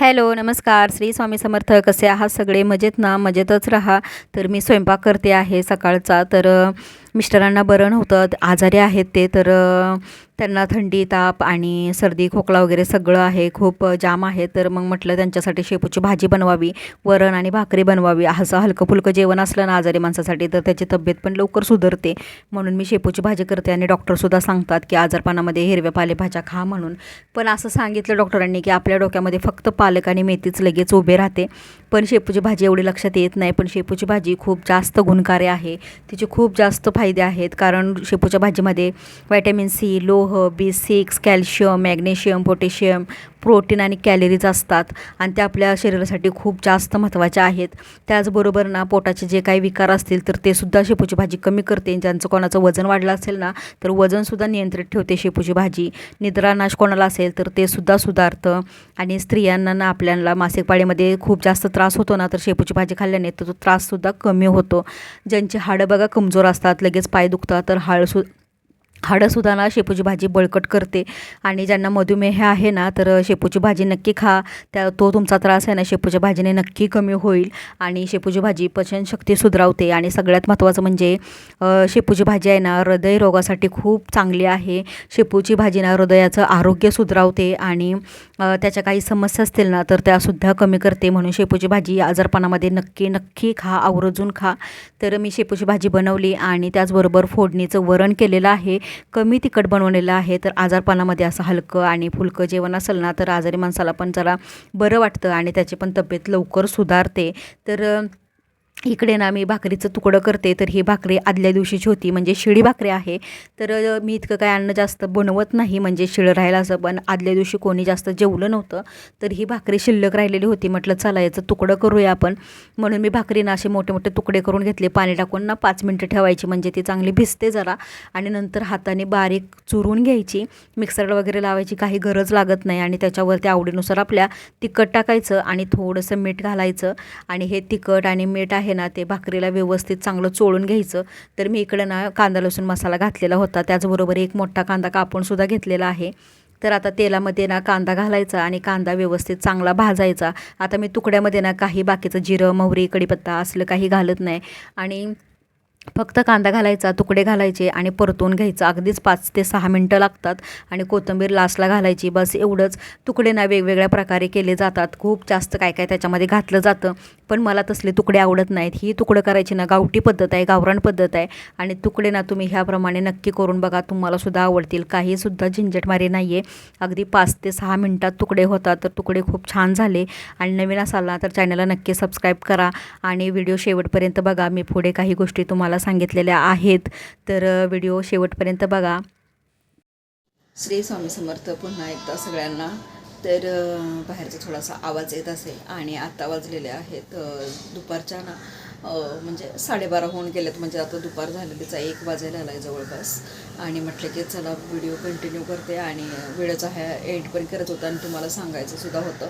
Hello नमस्कार. श्री स्वामी समर्थ कसे आहात सगळे? मजेत ना? मजेतच राहा. तर मी स्वयंपाक करते आहे सकाळचा. तर मिस्टरांना बरं नव्हतं. आजारी आहेत ते. तर त्यांना थंडी ताप आणि सर्दी खोकला वगैरे सगळं आहे खूप जाम आहे. तर मग म्हटलं त्यांच्यासाठी शेपूची भाजी बनवावी वरण आणि भाकरी बनवावी असं हलकं फुलकं जेवण असलं ना आजारी माणसासाठी तर त्याची तब्येत पण लवकर सुधारते. म्हणून मी शेपूची भाजी करते आणि डॉक्टरसुद्धा सांगतात की आजारपणामध्ये हिरव्या पालेभाज्या खा म्हणून. पण असं सांगितलं डॉक्टरांनी की आपल्या डोक्यामध्ये फक्त पालक आणि मेथीच लगेच उभे राहते. पण शेपूची भाजी एवढी लक्षात येत नाही. पण शेपूची भाजी खूप जास्त गुणकारी आहे. तिचे खूप जास्त फायदे आहेत. कारण शेपूच्या भाजीमध्ये व्हायटॅमिन सी लोह B six calcium magnesium potassium protein आणि कॅलरीज असतात. आणि त्या आपल्या शरीरासाठी खूप जास्त महत्त्वाच्या आहेत. त्याचबरोबर ना पोटाचे जे काही विकार असतील तर ते सुद्धा शेपूची भाजी कमी करते. ज्यांचं कोणाचं वजन वाढलं असेल ना तर वजनसुद्धा नियंत्रित ठेवते शेपूची भाजी. निद्रानाश कोणाला असेल तर ते सुद्धा सुधारतं. आणि स्त्रियांना ना आपल्याला मासिक पाळीमध्ये खूप जास्त त्रास होतो ना तर शेपूची भाजी खाल्ल्याने तर तो त्राससुद्धा कमी होतो. ज्यांची हाडं बघा कमजोर असतात लगेच पाय दुखतात तर हाडसु हाडंसुद्धा ना शेपूची भाजी बळकट करते. आणि ज्यांना मधुमेह आहे ना तर शेपूची भाजी नक्की खा. त्या तो तुमचा त्रास आहे ना शेपूच्या भाजीने नक्की कमी होईल आणि शेपूची भाजी पचनशक्ती सुधारवते आणि सगळ्यात महत्त्वाचं म्हणजे शेपूची भाजी आहे ना हृदयरोगासाठी खूप चांगली आहे. शेपूची भाजी ना हृदयाचं आरोग्य सुधरावते आणि त्याच्या काही समस्या असतील ना तर त्यासुद्धा कमी करते. म्हणून शेपूची भाजी आजारपणामध्ये नक्की नक्की खा आवर्जून खा. तर मी शेपूची भाजी बनवली आणि त्याचबरोबर फोडणीचं वरण केलेलं आहे. कमी तिखट बनवलेलं आहे तर आजारपणामध्ये असं हलकं आणि फुलकं जेवण असेल ना तर आजारी माणसाला पण जरा बरं वाटतं आणि त्याची पण तब्येत लवकर सुधारते. तर इकडे ना मी भाकरीचं तुकडं करते तर ही भाकरी आदल्या दिवशीची होती. म्हणजे शिळी भाकरी आहे. तर मी इतकं काय अन्न जास्त बनवत नाही. म्हणजे शिळं राहिलं असं पण आदल्या दिवशी कोणी जास्त जेवलं नव्हतं. तर ही भाकरी शिल्लक राहिलेली होती. म्हटलं चला याचं तुकडं करूया आपण. म्हणून मी भाकरी ना असे मोठे मोठे तुकडे करून घेतले. पाणी टाकून ना पाच मिनटं ठेवायची. म्हणजे ती चांगली भिजते जरा. आणि नंतर हाताने बारीक चुरून घ्यायची. मिक्सरला वगैरे लावायची. काही गरज लागत नाही. आणि त्याच्यावरती आवडीनुसार आपल्या तिखट टाकायचं आणि थोडंसं मीठ घालायचं. आणि हे तिखट आणि मीठ आहे ना ते भाकरीला व्यवस्थित चांगलं चोळून घ्यायचं. तर मी इकडं ना कांदा लसूण मसाला घातलेला होता. त्याचबरोबर एक मोठा कांदा कापूनसुद्धा घेतलेला आहे. तर आता तेलामध्ये ना कांदा घालायचा आणि कांदा व्यवस्थित चांगला भाजायचा. आता मी तुकड्यामध्ये ना काही बाकीचं जिरं मोहरी कढीपत्ता असलं काही घालत नाही. आणि फक्त कांदा घालायचा तुकडे घालायचे आणि परतून घ्यायचं. अगदीच पाच ते सहा मिनटं लागतात आणि कोथिंबीर लास्टला घालायची. बस एवढंच. तुकडे ना वेगवेगळ्या प्रकारे केले जातात. खूप जास्त काय काय त्याच्यामध्ये घातलं जातं. पण मला तसले तुकडे आवडत नाहीत. ही तुकडं करायची ना गावठी पद्धत आहे गावरान पद्धत आहे. आणि तुकडे ना तुम्ही ह्याप्रमाणे नक्की करून बघा. तुम्हालासुद्धा आवडतील. काहीसुद्धा झिंझटमारी नाही आहे अगदी पाच ते सहा मिनटात तुकडे होतात. तर तुकडे खूप छान झाले. आणि नवीन असाल ना तर चॅनलला नक्की सबस्क्राईब करा. आणि व्हिडिओ शेवटपर्यंत बघा. मी पुढे काही गोष्टी तुम्हाला सांगितलेल्या आहेत. तर व्हिडिओ शेवटपर्यंत बघा. श्री स्वामी समर्थ पुन्हा एकदा सगळ्यांना. तर बाहेरचा थोडासा आवाज येत असेल आणि आत्ता वाजलेले आहेत दुपारच्या ना म्हणजे साडेबारा होऊन गेलेत. म्हणजे आता दुपार झालेलीच आहे एक वाजायला आला आहे जवळपास. आणि म्हटलं की चला व्हिडिओ कंटिन्यू करते आणि वेळेचा ह्या एंड पण करत होता आणि तुम्हाला सांगायचं सुद्धा होतं.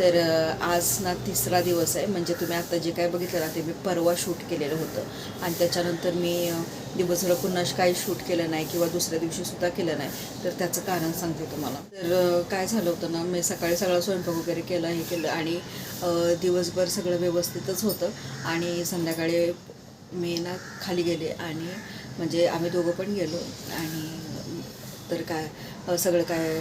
तर आज ना तिसरा दिवस आहे. म्हणजे तुम्ही आता जे काय बघितलं ना ते मी परवा शूट केलेलं होतं. आणि त्याच्यानंतर मी दिवसभर पुन्हा काही शूट केलं नाही किंवा दुसऱ्या दिवशी सुद्धा केलं नाही. तर त्याचं कारण सांगते तुम्हाला. तर काय झालं होतं ना मी सकाळी सगळा स्वयंपाक वगैरे केला हे केलं आणि दिवसभर सगळं व्यवस्थितच होतं. आणि संध्याकाळी मी ना खाली गेले आणि म्हणजे आम्ही दोघं पण गेलो. आणि तर काय सगळं काय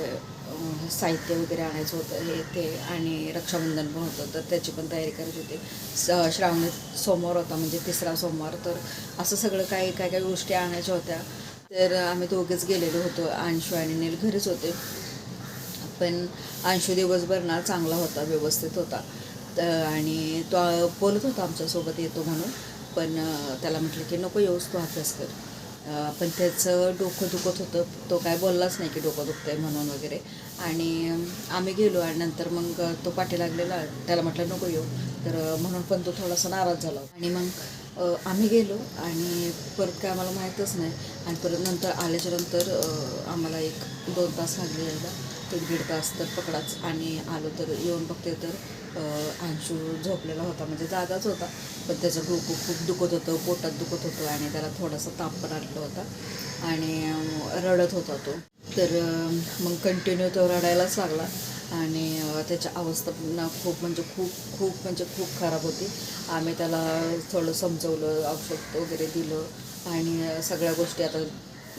साहित्य वगैरे आणायचं होतं हे ते आणि रक्षाबंधन पण होतं तर त्याची पण तयारी करायची होती. स श्रावणी सोमवार होता म्हणजे तिसरा सोमवार तर असं सगळं काही काय काय गोष्टी आणायच्या होत्या. तर आम्ही दोघेच गेलेलो होतो अंशू आणि नील घरीच होते. पण अंशू दिवसभर ना चांगला होता व्यवस्थित होता. तर आणि तो बोलत होता आमच्यासोबत येतो म्हणून पण त्याला म्हटलं की नको येऊस तू अभ्यास कर. पण त्याचं डोकं दुखत होतं. तो काय बोललाच नाही की डोकं दुखतंय म्हणून वगैरे. आणि आम्ही गेलो आणि नंतर मग तो पाठी लागलेला. त्याला म्हटलं नको येऊ. तर म्हणून पण तो थोडासा नाराज झाला आणि मग आम्ही गेलो आणि परत काय आम्हाला माहीतच नाही. आणि परत नंतर आल्याच्यानंतर आम्हाला एक दोन तास लागले यायला. एक दीड तास तर पकडाच आणि आलो तर येऊन बघते तर अंशू झोपलेला होता. म्हणजे जागाच होता. पण त्याचं डोकं खूप दुखत होतं पोटात दुखत होतं आणि त्याला थोडासा ताप पण आलेला होता. आणि रडत होता तो. तर मग कंटिन्यू तो रडायलाच लागला. आणि त्याच्या त्याची अवस्था पुन्हा खूप म्हणजे खूप खूप म्हणजे खूप खराब होती. आम्ही त्याला थोडं समजवलं औषध वगैरे दिलं आणि सगळ्या गोष्टी आता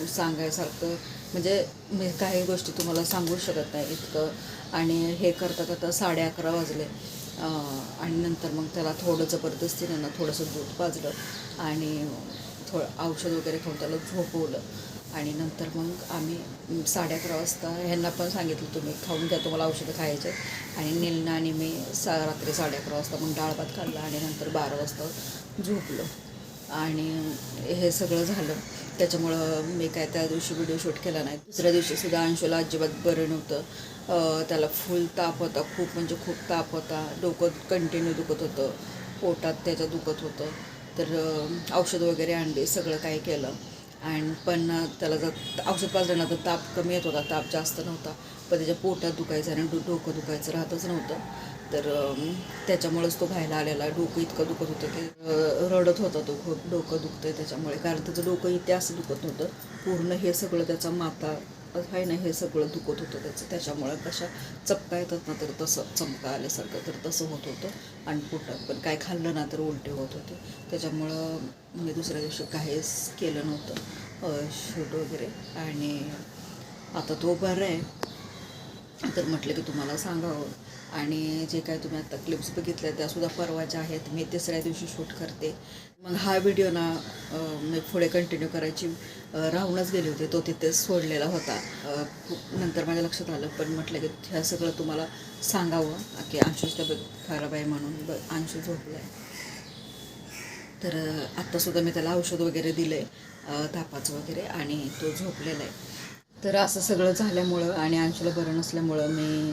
सांगायसारखं म्हणजे मी काही गोष्टी तुम्हाला सांगू शकत नाही इतकं. आणि हे करता करता साडे अकरा वाजले आणि नंतर मग त्याला थोडं जबरदस्तीने ना थोडंसं दूध पाजलं आणि थोडं औषध वगैरे खाऊन त्याला झोपवलं. आणि नंतर मग आम्ही साडे अकरा वाजता ह्यांना पण सांगितलं तुम्ही खाऊन घ्या तुम्हाला औषधं खायचे. आणि नीलना आणि मी सा रात्री साडे अकरा वाजता मग डाळ भात खाल्ला आणि नंतर बारा वाजता झोपलो. आणि हे सगळं झालं. त्याच्यामुळं मी काय त्या दिवशी व्हिडिओ शूट केला नाही. दुसऱ्या दिवशी सुद्धा अंशूला अजिबात बरं नव्हतं. त्याला फुल ताप होता खूप म्हणजे खूप ताप होता. डोकं कंटिन्यू दुखत होतं. पोटात त्याचं दुखत होतं. तर औषध वगैरे आणली सगळं काय केलं. आणि पण त्याला जर औषध पाजलं तर ताप कमी येत होता ताप जास्त नव्हता. पण त्याच्या पोटात दुखायचं आणि डोकं दुखायचं राहतच नव्हतं. तर त्याच्यामुळेच तो व्हायला आलेला. डोकं इतकं दुखत होतं की रडत होता तो खूप. डोकं आहे त्याच्यामुळे. कारण त्याचं डोकं इथे असं दुखत नव्हतं. पूर्ण हे सगळं त्याचा माता आहे ना हे सगळं दुखत होतं त्याचं. त्याच्यामुळं कशा चपका येतात ना तर तसं चमका आल्यासारखं तर तसं होत होतं. आणि पोटात पण काय खाल्लं ना तर उलटे होत होते. त्याच्यामुळं म्हणजे दुसऱ्या दिवशी काहीच केलं नव्हतं. शूट वगैरे. आणि आता तो बरं आहे. तर म्हटलं की तुम्हाला सांगावं. आणि जे काय तुम्ही आता क्लिप्स बघितल्या त्यासुद्धा परवाच्या आहेत. मी तिसऱ्या दिवशी शूट करते. मग हा व्हिडिओ ना मी पुढे कंटिन्यू करायची राहूनच गेले होते. तो तिथेच सोडलेला होता. खूप नंतर माझ्या लक्षात आलं पण म्हटलं की ह्या सगळं तुम्हाला सांगावं. की अंशूच तब्येत खराब आहे म्हणून. ब अंशू झोपला आहे तर आत्तासुद्धा मी त्याला औषध वगैरे दिलं आहे तापाचं वगैरे आणि तो झोपलेला आहे. तर असं सगळं झाल्यामुळं आणि अंशूला बरं नसल्यामुळं मी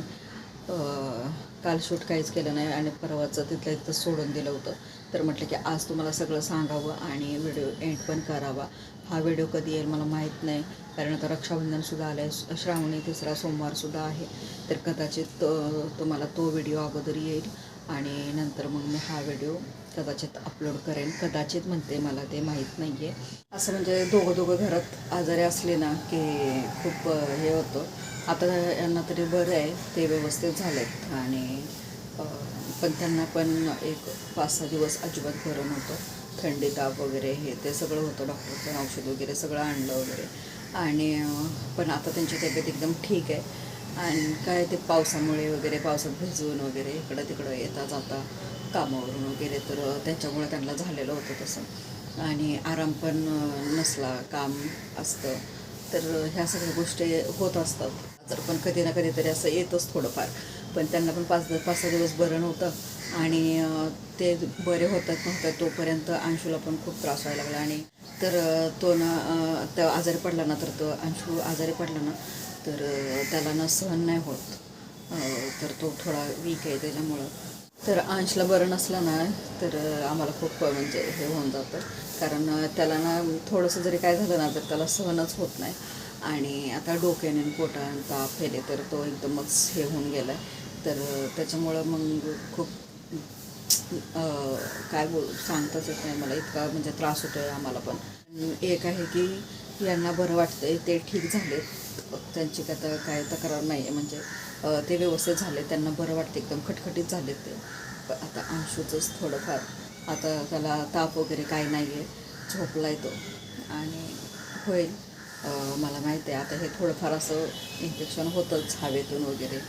काल शूट काहीच केलं नाही आणि परवाचं तिथल्या तिथं सोडून दिलं होतं. तर म्हटलं की आज तुम्हाला सगळं सांगावं आणि व्हिडिओ एंड पण करावा. हा व्हिडिओ कधी येईल मला माहीत नाही. कारण आता रक्षाबंधनसुद्धा आलं आहे श्रावणी तिसरा सोमवारसुद्धा आहे. तर कदाचित तुम्हाला तो व्हिडिओ अगोदर येईल आणि नंतर मग मी हा व्हिडिओ कदाचित अपलोड करेन. कदाचित म्हणते मला ते माहीत नाही आहे असं म्हणजे दोघं दोघं घरात आजारी असले ना की खूप हे होतं. आता यांना तरी बरं आहे ते व्यवस्थित झालेत. आणि पण त्यांना पण एक पाच सहा दिवस अजिबात गरम होतं. थंडी ताप वगैरे हे ते सगळं होतं डॉक्टरचं औषध वगैरे सगळं आणलं वगैरे. आणि पण आता त्यांची तब्येत एकदम ठीक आहे. आणि काय ते पावसामुळे वगैरे पावसात भिजवून वगैरे इकडं तिकडं येता जाता कामावरून वगैरे तर त्याच्यामुळे त्यांना झालेलं होतं तसं. आणि आराम पण नसला काम असतं. तर ह्या सगळ्या गोष्टी होत असतात. तर पण कधी ना कधीतरी असं येतच थोडंफार. पण त्यांना पण पाच पाच सहा दिवस बरं नव्हतं. आणि ते बरे होतात नव्हतं तोपर्यंत अंशूला पण खूप त्रास व्हायला लागला. आणि तर तो ना त्या आजारी पडला ना तर तो अंशू आजारी पडला ना तर त्याला ना सहन नाही होत. तर तो थोडा वीक आहे त्याच्यामुळं. तर अंशला बरं नसलं ना तर आम्हाला खूप म्हणजे हे होऊन जातं. कारण त्याला ना थोडंसं जरी काय झालं ना तर त्याला सहनच होत नाही. आणि आता डोक्याने आणि पोटाने ताप हेले तर तो एकदमच हे होऊन गेला आहे तर त्याच्यामुळं मग खूप काय बोल सांगताच येत नाही मला इतका म्हणजे त्रास होतो आहे आम्हाला पण. एक आहे की यांना बरं वाटतंय ते ठीक झाले त्यांची काय तर काय तक्रार नाही आहे म्हणजे ते व्यवस्थित झाले त्यांना बरं वाटतं एकदम खटखटीत झाले ते. आता अंशूचंच थोडंफार. आता त्याला ताप वगैरे काही नाही आहे झोपला तो. आणि होईल. मला माहिती आहे आता हे थोडंफार असं इन्फेक्शन होतंच हवेतून वगैरे.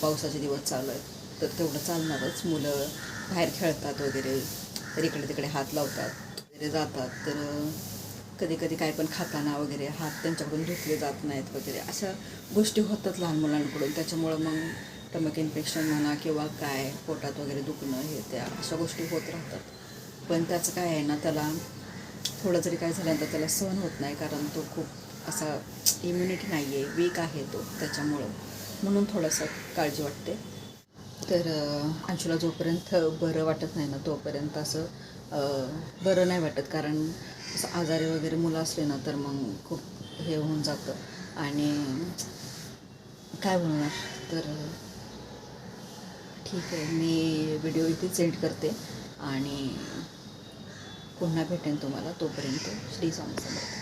पावसाचे दिवस चालू आहेत तर तेवढं चालणारच. मुलं बाहेर खेळतात वगैरे तर इकडे तिकडे हात लावतात वगैरे जातात. तर कधी कधी काय पण खाताना वगैरे हात त्यांच्याकडून धुतले जात नाहीत वगैरे. अशा गोष्टी होतात लहान मुलांकडून. त्याच्यामुळं मग टमक इन्फेक्शन म्हणा किंवा काय पोटात वगैरे दुखणं हे त्या अशा गोष्टी होत राहतात. पण त्याचं काय आहे ना त्याला थोडं जरी काय झालं तर त्याला सहन होत नाही कारण तो खूप असा इम्युनिटी नाही आहे वीक आहे तो त्याच्यामुळं. म्हणून थोडंसं काळजी वाटते. तर अंशुला जोपर्यंत बरं वाटत नाही ना तोपर्यंत असं बरं नाही वाटत. कारण असं आजारी वगैरे मुलं असले ना तर मग खूप हे होऊन जातं. आणि काय बोलणार? तर ठीक आहे मी व्हिडिओ इथे सेंड करते. आणि पुन्हा भेटेन तुम्हाला तोपर्यंत. श्री स्वामी समर्थ.